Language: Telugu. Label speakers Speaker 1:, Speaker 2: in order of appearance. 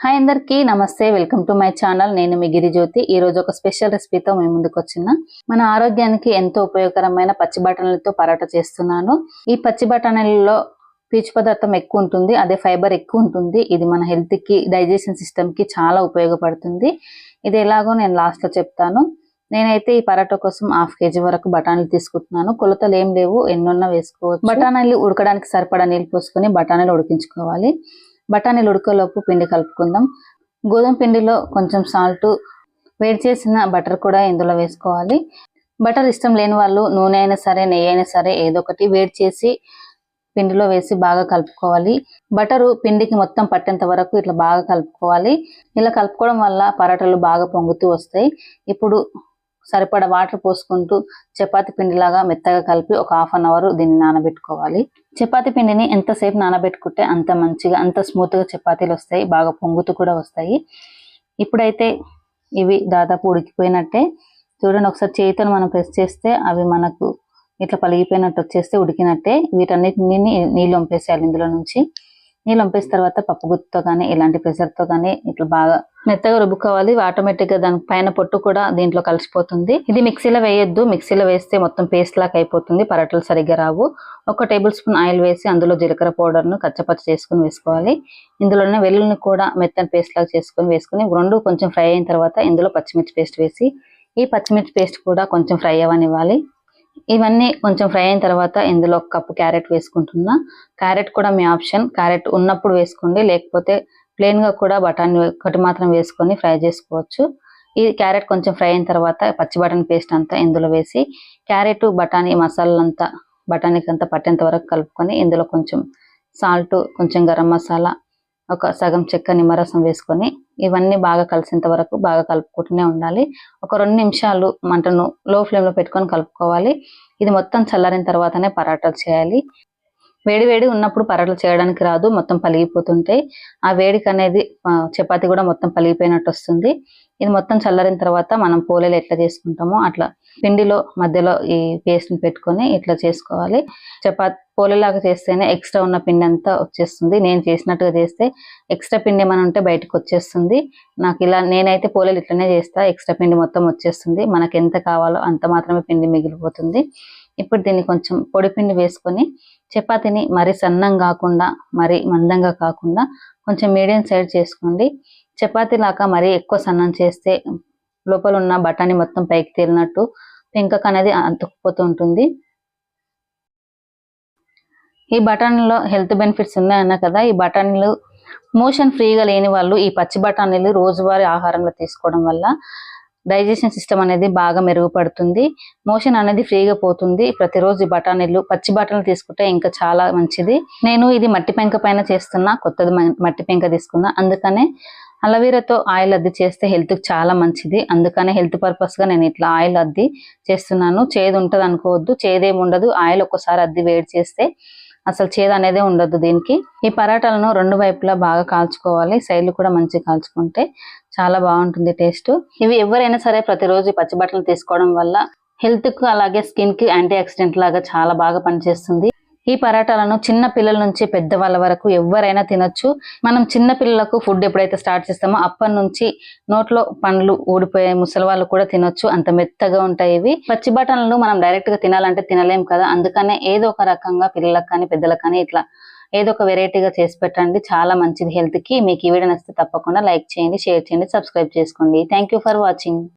Speaker 1: హాయ్ అందరికీ నమస్తే వెల్కమ్ టు మై ఛానల్. నేను మీ గిరిజ్యోతి. ఈ రోజు ఒక స్పెషల్ రెసిపీతో మీ ముందుకు వచ్చిన మన ఆరోగ్యానికి ఎంతో ఉపయోగకరమైన పచ్చి బఠానీలతో పరాటా చేస్తున్నాను. ఈ పచ్చి బఠానీలలో పీచు పదార్థం ఎక్కువ ఉంటుంది అదే ఫైబర్ ఎక్కువ ఉంటుంది. ఇది మన హెల్త్కి డైజెషన్ సిస్టమ్కి చాలా ఉపయోగపడుతుంది. ఇది ఎలాగో నేను లాస్ట్లో చెప్తాను. నేనైతే ఈ పరాటా కోసం హాఫ్ కేజీ వరకు బఠానీలు తీసుకుంటున్నాను. కొలతలు ఏం లేవు ఎన్నున్నా వేసుకోవచ్చు. బఠానీలు ఉడకడానికి సరిపడా నీళ్ళు పోసుకొని బఠానీలు ఉడికించుకోవాలి. బఠానీలు ఉడకలోపు పిండి కలుపుకుందాం. గోధుమ పిండిలో కొంచెం సాల్ట్ వేడి చేసిన బటర్ కూడా ఇందులో వేసుకోవాలి. బటర్ ఇష్టం లేని వాళ్ళు నూనె అయినా సరే నెయ్యి అయినా సరే ఏదో ఒకటి వేడి చేసి పిండిలో వేసి బాగా కలుపుకోవాలి. బటరు పిండికి మొత్తం పట్టేంత వరకు ఇట్లా బాగా కలుపుకోవాలి. ఇలా కలుపుకోవడం వల్ల పరాటాలు బాగా పొంగుతూ వస్తాయి. ఇప్పుడు సరిపడా వాటర్ పోసుకుంటూ చపాతి పిండిలాగా మెత్తగా కలిపి ఒక హాఫ్ అన్ అవర్ దీన్ని నానబెట్టుకోవాలి. చపాతి పిండిని ఎంతసేపు నానబెట్టుకుంటే అంత మంచిగా అంత స్మూత్గా చపాతీలు వస్తాయి బాగా పొంగుతూ కూడా వస్తాయి. ఇప్పుడైతే ఇవి దాదాపు ఉడికిపోయినట్టే. చూడండి ఒకసారి చేతితో మనం ప్రెస్ చేస్తే అవి మనకు ఇట్లా పలిగిపోయినట్టు వచ్చేస్తే ఉడికినట్టే. వీటన్నిటిని నీళ్ళు వంపేసేయాలి ఇందులో నుంచి. నీళ్ళు వంపేసిన తర్వాత పప్పు గుత్తుతో కానీ ఇలాంటి ప్రెషర్తో కానీ ఇట్లా బాగా మెత్తగా రుబ్బుకోవాలి. ఆటోమేటిక్గా దాని పైన పొట్టు కూడా దీంట్లో కలిసిపోతుంది. ఇది మిక్సీలో వేయొద్దు. మిక్సీలో వేస్తే మొత్తం పేస్ట్ లాగా అయిపోతుంది. పరటలు సరిగ్గా రావు. ఒక టేబుల్ స్పూన్ ఆయిల్ వేసి అందులో జీలకర్ర పౌడర్ను కచ్చపచ్చ చేసుకుని వేసుకోవాలి. ఇందులోనే వెల్లుల్ని కూడా మెత్తని పేస్ట్ లాగా చేసుకుని వేసుకుని రెండు కొంచెం ఫ్రై అయిన తర్వాత ఇందులో పచ్చిమిర్చి పేస్ట్ వేసి ఈ పచ్చిమిర్చి పేస్ట్ కూడా కొంచెం ఫ్రై అవ్వనివ్వాలి. ఇవన్నీ కొంచెం ఫ్రై అయిన తర్వాత ఇందులో ఒక కప్పు క్యారెట్ వేసుకుంటున్నా. క్యారెట్ కూడా మీ ఆప్షన్. క్యారెట్ ఉన్నప్పుడు వేసుకోండి. లేకపోతే ప్లెయిన్గా కూడా బఠానీ ఒకటి మాత్రం వేసుకొని ఫ్రై చేసుకోవచ్చు. ఈ క్యారెట్ కొంచెం ఫ్రై అయిన తర్వాత పచ్చి బఠానీ పేస్ట్ అంతా ఇందులో వేసి క్యారెట్ బఠానీ మసాలంతా బఠానీకి అంతా పట్టేంత వరకు కలుపుకొని ఇందులో కొంచెం సాల్ట్ కొంచెం గరం మసాలా ఒక సగం చెక్క నిమ్మరసం వేసుకొని ఇవన్నీ బాగా కలిసేంత వరకు బాగా కలుపుకుంటూనే ఉండాలి. ఒక రెండు నిమిషాలు మంటను లో ఫ్లేమ్లో పెట్టుకొని కలుపుకోవాలి. ఇది మొత్తం చల్లారిన తర్వాతనే పరాటాలు చేయాలి. వేడి ఉన్నప్పుడు పరాటలు చేయడానికి రాదు మొత్తం పలిగిపోతుంటాయి ఆ వేడికి అనేది చపాతి కూడా మొత్తం పలిగిపోయినట్టు వస్తుంది. ఇది మొత్తం చల్లారిన తర్వాత మనం పోలేలు ఎట్లా చేసుకుంటామో అట్లా పిండిలో మధ్యలో ఈ పేస్ట్ని పెట్టుకొని ఇట్లా చేసుకోవాలి. చపాతి పోలేలాగా చేస్తేనే ఎక్స్ట్రా ఉన్న పిండి అంతా వచ్చేస్తుంది. నేను చేసినట్టుగా చేస్తే ఎక్స్ట్రా పిండి ఏమైనా ఉంటే బయటకు వచ్చేస్తుంది. నాకు ఇలా నేనైతే పోలేలు ఇట్లనే చేస్తా ఎక్స్ట్రా పిండి మొత్తం వచ్చేస్తుంది. మనకు ఎంత కావాలో అంత మాత్రమే పిండి మిగిలిపోతుంది. ఇప్పుడు దీన్ని కొంచెం పొడి పిండి వేసుకొని చపాతీని మరి సన్నం కాకుండా మరి మందంగా కాకుండా కొంచెం మీడియం సైడ్ చేసుకోండి. చపాతీ లాగా మరీ ఎక్కువ సన్నం చేస్తే లోపల ఉన్న బఠానీ మొత్తం పైకి తేలినట్టు పెంకక అనేది అంతకుపోతూ ఉంటుంది. ఈ బఠానీలో హెల్త్ బెనిఫిట్స్ ఉన్నాయన్నా కదా ఈ బఠానీలు మోషన్ ఫ్రీగా లేని వాళ్ళు ఈ పచ్చి బఠానీలు రోజువారీ ఆహారంలో తీసుకోవడం వల్ల డైజెషన్ సిస్టమ్ అనేది బాగా మెరుగుపడుతుంది. మోషన్ అనేది ఫ్రీగా పోతుంది. ప్రతిరోజు ఈ బఠానీలు పచ్చి బఠానీలు తీసుకుంటే ఇంకా చాలా మంచిది. నేను ఇది మట్టి పెంక పైన చేస్తున్నా కొత్తది మ- మట్టి పెంక తీసుకున్నా. అందుకనే అలవీరాతో ఆయిల్ అద్ది చేస్తే హెల్త్కి చాలా మంచిది. అందుకనే హెల్త్ పర్పస్గా నేను ఇట్లా ఆయిల్ అద్ది చేస్తున్నాను. చేదు ఉంటుంది అనుకోవద్దు చేదేమి ఉండదు. ఆయిల్ ఒక్కసారి అద్ది వేడి చేస్తే అసలు చేదు అనేది ఉండదు దీనికి. ఈ పరాటాలను రెండు వైపులా బాగా కాల్చుకోవాలి. సైడ్లు కూడా మంచిగా కాల్చుకుంటే చాలా బాగుంటుంది టేస్ట్. ఇవి ఎవరైనా సరే ప్రతిరోజు ఈ పచ్చి బట్టలు తీసుకోవడం వల్ల హెల్త్కు అలాగే స్కిన్కి యాంటీ ఆక్సిడెంట్ లాగా చాలా బాగా పనిచేస్తుంది. ఈ పరాటాలను చిన్న పిల్లల నుంచి పెద్ద వాళ్ళ వరకు ఎవరైనా తినొచ్చు. మనం చిన్న పిల్లలకు ఫుడ్ ఎప్పుడైతే స్టార్ట్ చేస్తామో అప్పటి నుంచి నోట్లో పండ్లు ఊడిపోయే ముసలివాళ్ళు కూడా తినొచ్చు. అంత మెత్తగా ఉంటాయి ఇవి. పచ్చి బఠానీలు మనం డైరెక్ట్గా తినాలంటే తినలేం కదా. అందుకనే ఏదో ఒక రకంగా పిల్లలకు కానీ పెద్దలకు కానీ ఇట్లా ఏదో ఒక వెరైటీగా చేసి పెట్టండి. చాలా మంచిది హెల్త్కి. మీకు ఈ వీడియో నచ్చితే తప్పకుండా లైక్ చేయండి షేర్ చేయండి సబ్స్క్రైబ్ చేసుకోండి. Thank for watching